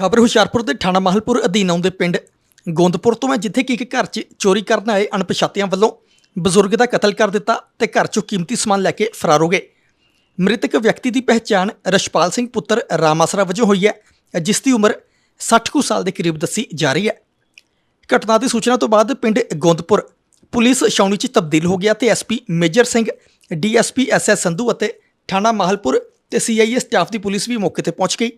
ਖਬਰ ਹੁਸ਼ਿਆਰਪੁਰ ਦੇ ਥਾਣਾ ਮਾਹਲਪੁਰ ਅਧੀਨ ਆਉਂਦੇ ਪਿੰਡ ਗੋਂਦਪੁਰ ਤੋਂ ਹੈ, ਜਿੱਥੇ ਕਿ ਇੱਕ ਘਰ 'ਚ ਚੋਰੀ ਕਰਨ ਆਏ ਅਣਪਛਾਤਿਆਂ ਵੱਲੋਂ ਬਜ਼ੁਰਗ ਦਾ ਕਤਲ ਕਰ ਦਿੱਤਾ ਤੇ ਘਰ 'ਚੋਂ ਕੀਮਤੀ ਸਮਾਨ ਲੈ ਕੇ ਫਰਾਰ ਹੋ ਗਏ। ਮ੍ਰਿਤਕ ਵਿਅਕਤੀ ਦੀ ਪਹਿਚਾਣ ਰਸ਼ਪਾਲ ਸਿੰਘ ਪੁੱਤਰ ਰਾਮਾਸਰਾ ਵਜੋਂ ਹੋਈ ਹੈ, ਜਿਸ ਦੀ ਉਮਰ 60 ਕੁ ਸਾਲ ਦੇ ਕਰੀਬ ਦੱਸੀ ਜਾ ਰਹੀ ਹੈ। ਘਟਨਾ ਦੀ ਸੂਚਨਾ ਤੋਂ ਬਾਅਦ ਪਿੰਡ ਗੋਂਦਪੁਰ ਪੁਲਿਸ ਛਾਉਣੀ 'ਚ ਤਬਦੀਲ ਹੋ ਗਿਆ ਤੇ SP Major Singh DSP SS Sandhu ਅਤੇ ਥਾਣਾ ਮਾਹਲਪੁਰ ਤੇ ਸੀਆਈਏ ਸਟਾਫ ਦੀ ਪੁਲਿਸ ਵੀ ਮੌਕੇ ਤੇ ਪਹੁੰਚ ਗਈ।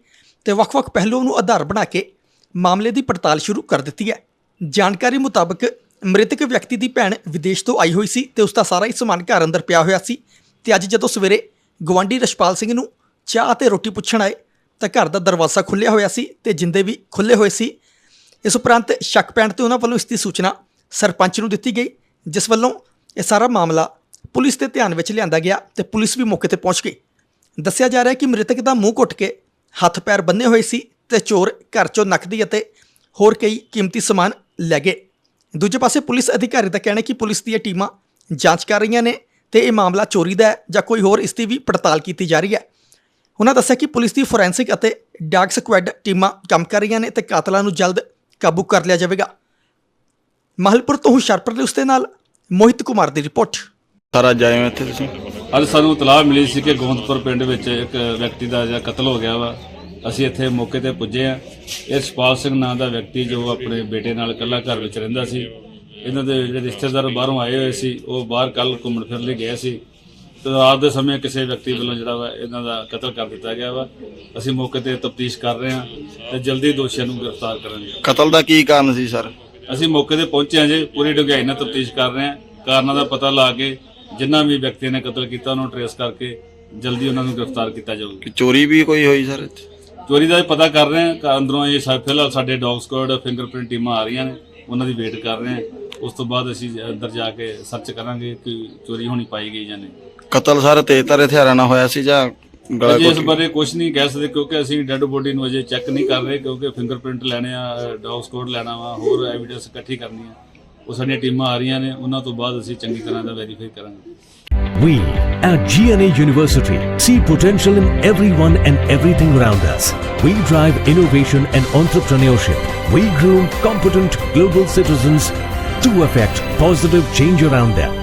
ਤੇ ਵੱਖ-ਵੱਖ ਪਹਿਲੂਆਂ ਨੂੰ ਆਧਾਰ ਬਣਾ ਕੇ ਮਾਮਲੇ ਦੀ ਪੜਤਾਲ ਸ਼ੁਰੂ ਕਰ ਦਿੱਤੀ ਹੈ। ਜਾਣਕਾਰੀ ਮੁਤਾਬਕ ਮ੍ਰਿਤਕ ਵਿਅਕਤੀ ਦੀ ਭੈਣ ਵਿਦੇਸ਼ ਤੋਂ ਆਈ ਹੋਈ ਸੀ ਤੇ ਉਸ ਦਾ ਸਾਰਾ ਹੀ ਸਮਾਨ ਘਰ ਅੰਦਰ ਪਿਆ ਹੋਇਆ ਸੀ ਤੇ ਅੱਜ ਜਦੋਂ ਸਵੇਰੇ ਗਵਾਂਢੀ ਰਸ਼ਪਾਲ ਸਿੰਘ ਨੂੰ ਚਾਹ ਤੇ ਰੋਟੀ ਪੁੱਛਣ ਆਏ ਤਾਂ ਘਰ ਦਾ ਦਰਵਾਜ਼ਾ ਖੁੱਲ੍ਹਿਆ ਹੋਇਆ ਸੀ ਤੇ ਜਿੰਦੇ ਵੀ ਖੁੱਲ੍ਹੇ ਹੋਏ ਸੀ। ਇਸ ਉਪਰੰਤ ਸ਼ੱਕ ਪੈਣ ਤੇ ਉਹਨਾਂ ਵੱਲੋਂ ਇਸ ਦੀ ਸੂਚਨਾ ਸਰਪੰਚ ਨੂੰ ਦਿੱਤੀ ਗਈ, ਜਿਸ ਵੱਲੋਂ ਇਹ ਸਾਰਾ ਮਾਮਲਾ ਪੁਲਿਸ ਦੇ ਧਿਆਨ ਵਿੱਚ ਲਿਆਂਦਾ ਗਿਆ ਤੇ ਪੁਲਿਸ ਵੀ ਮੌਕੇ ਤੇ ਪਹੁੰਚ ਗਈ। ਦੱਸਿਆ ਜਾ ਰਿਹਾ ਹੈ ਕਿ ਮ੍ਰਿਤਕ ਦਾ ਮੂੰਹ ਘੁੱਟ ਕੇ ਹੱਥ ਪੈਰ ਬੰਨੇ ਹੋਏ ਸੀ ਤੇ ਚੋਰ ਘਰ ਚੋਂ ਨਕਦੀ ਅਤੇ ਹੋਰ ਕਈ ਕੀਮਤੀ ਸਮਾਨ ਲੈ ਗਏ। ਦੂਜੇ ਪਾਸੇ ਪੁਲਿਸ ਅਧਿਕਾਰੀ ਦਾ ਕਹਿਣਾ ਹੈ ਕਿ ਪੁਲਿਸ ਦੀਆਂ ਟੀਮਾਂ ਜਾਂਚ ਕਰ ਰਹੀਆਂ ਨੇ ਤੇ ਇਹ ਮਾਮਲਾ ਚੋਰੀ ਦਾ ਹੈ ਜਾਂ ਕੋਈ ਹੋਰ ਇਸ ਦੀ ਵੀ ਪੜਤਾਲ ਕੀਤੀ ਜਾ ਰਹੀ ਹੈ। ਉਹਨਾਂ ਦੱਸਿਆ ਕਿ ਪੁਲਿਸ ਦੀ ਫੋਰੈਂਸਿਕ ਅਤੇ ਡਾਗ ਸਕੁਐਡ ਟੀਮਾਂ ਕੰਮ ਕਰ ਰਹੀਆਂ ਨੇ ਤੇ ਕਾਤਲਾਂ ਨੂੰ ਜਲਦ ਕਾਬੂ ਕਰ ਲਿਆ ਜਾਵੇਗਾ। ਮਹਲਪੁਰ ਤੋਂ ਹੁਸ਼ਿਆਰਪੁਰ ਦੇ ਉਸਦੇ ਨਾਲ ਮੋਹਿਤ ਕੁਮਾਰ ਦੀ ਰਿਪੋਰਟ। ਸਾਰਾ ਜਾਇਓ ਇੱਥੇ ਤੁਸੀਂ। ਅੱਜ ਸਾਨੂੰ ਇਤਲਾਹ ਮਿਲੀ ਸੀ ਕਿ ਗੋਂਦਪੁਰ ਪਿੰਡ ਵਿੱਚ ਇੱਕ ਵਿਅਕਤੀ ਦਾ ਜਿਹੜਾ ਕਤਲ ਹੋ ਗਿਆ ਵਾ। ਅਸੀਂ ਇੱਥੇ ਮੌਕੇ ਤੇ ਪੁੱਜੇ ਆ ਇਹ ਸ਼ਪਾਲ ਸਿੰਘ ਨਾਂ ਦਾ ਵਿਅਕਤੀ ਜੋ ਆਪਣੇ ਬੇਟੇ ਨਾਲ ਇਕੱਲਾ ਘਰ ਵਿੱਚ ਰਹਿੰਦਾ ਸੀ। ਇਹਨਾਂ ਦੇ ਜਿਹੜੇ ਰਿਸ਼ਤੇਦਾਰ ਬਾਹਰੋਂ ਆਏ ਹੋਏ ਸੀ ਉਹ ਬਾਹਰ ਕੱਲ ਘੁੰਮਣ ਫਿਰਨ ਲਈ ਗਏ ਸੀ। ਤੇ ਰਾਤ ਦੇ ਸਮੇਂ ਕਿਸੇ ਵਿਅਕਤੀ ਵੱਲੋਂ ਜਿਹੜਾ ਵਾ ਇਹਨਾਂ ਦਾ ਕਤਲ ਕਰ ਦਿੱਤਾ ਗਿਆ ਵਾ। ਅਸੀਂ ਮੌਕੇ ਤੇ ਤਫਤੀਸ਼ ਕਰ ਰਹੇ ਹਾਂ ਤੇ ਜਲਦੀ ਦੋਸ਼ੀਆਂ ਨੂੰ ਗ੍ਰਿਫਤਾਰ ਕਰਾਂਗੇ। ਕਤਲ ਦਾ ਕੀ ਕਾਰਨ ਸੀ ਸਰ? ਅਸੀਂ ਮੌਕੇ ਤੇ ਪਹੁੰਚੇ ਹਾਂ ਜੀ। ਪੂਰੀ ਡੂੰਘਾਈ ਨਾਲ ਤਫਤੀਸ਼ ਕਰ ਰਹੇ ਹਾਂ। ਕਾਰਨਾਂ ਦਾ ਪਤਾ ਲਾ ਕੇ ਜਿਨ੍ਹਾਂ ਵੀ ਵਿਅਕਤੀ ਨੇ ਕਤਲ ਕੀਤਾ ਉਹਨੂੰ ਟਰੇਸ ਕਰਕੇ ਜਲਦੀ ਉਹਨਾਂ ਨੂੰ ਗ੍ਰਿਫਤਾਰ ਕੀਤਾ ਜਾਊਗਾ। ਕਿ ਚੋਰੀ ਵੀ ਕੋਈ ਹੋਈ ਸਰ ਇੱਥੇ? ਚੋਰੀ ਦਾ ਪਤਾ ਕਰ ਰਹੇ ਹਾਂ ਅੰਦਰੋਂ ਇਹ ਸਾ- ਫਿਲਹਾਲ ਸਾਡੇ ਡੌਗ ਸਕੁਐਡ ਫਿੰਗਰਪ੍ਰਿੰਟ ਟੀਮਾਂ ਆ ਰਹੀਆਂ ਨੇ ਉਹਨਾਂ ਦੀ ਵੇਟ ਕਰ ਰਹੇ ਹਾਂ। ਉਸ ਤੋਂ ਬਾਅਦ ਅਸੀਂ ਅੰਦਰ ਜਾ ਕੇ ਸਰਚ ਕਰਾਂਗੇ ਕਿ ਚੋਰੀ ਹੋਣੀ ਪਾਈ ਗਈ ਜਾਂ ਨਹੀਂ। ਕਤਲ ਸਰ ਤੇਜ਼ਧਾਰ ਹਥਿਆਰਾਂ ਨਾਲ ਹੋਇਆ ਸੀ ਜਾਂ ਗਲਾ ਅਜੇ ਇਸ ਘੁੱਟ ਬਾਰੇ ਕੁਝ ਨਹੀਂ ਕਹਿ ਸਕਦੇ ਕਿਉਂਕਿ ਅਸੀਂ ਡੈੱਡ ਬੋਡੀ ਨੂੰ ਅਜੇ ਚੈੱਕ ਨਹੀਂ ਕਰ ਰਹੇ ਕਿਉਂਕਿ ਫਿੰਗਰਪ੍ਰਿੰਟ ਲੈਣੇ ਆ ਡੌਗ ਸਕੋਡ ਲੈਣਾ ਵਾ ਹੋਰ ਐਵੀਡੈਂਸ ਇਕੱਠੀ ਕਰਨੀ ਆ। ਉਹ ਸਾਡੀਆਂ ਟੀਮਾਂ ਆ ਰਹੀਆਂ ਨੇ ਉਹਨਾਂ ਤੋਂ ਬਾਅਦ ਅਸੀਂ ਚੰਗੀ ਤਰ੍ਹਾਂ ਦਾ ਵੈਰੀਫਾਈ ਕਰਾਂਗੇ We at GNA University see potential in everyone and everything around us. We drive innovation and entrepreneurship. We groom competent global citizens to affect positive change around them.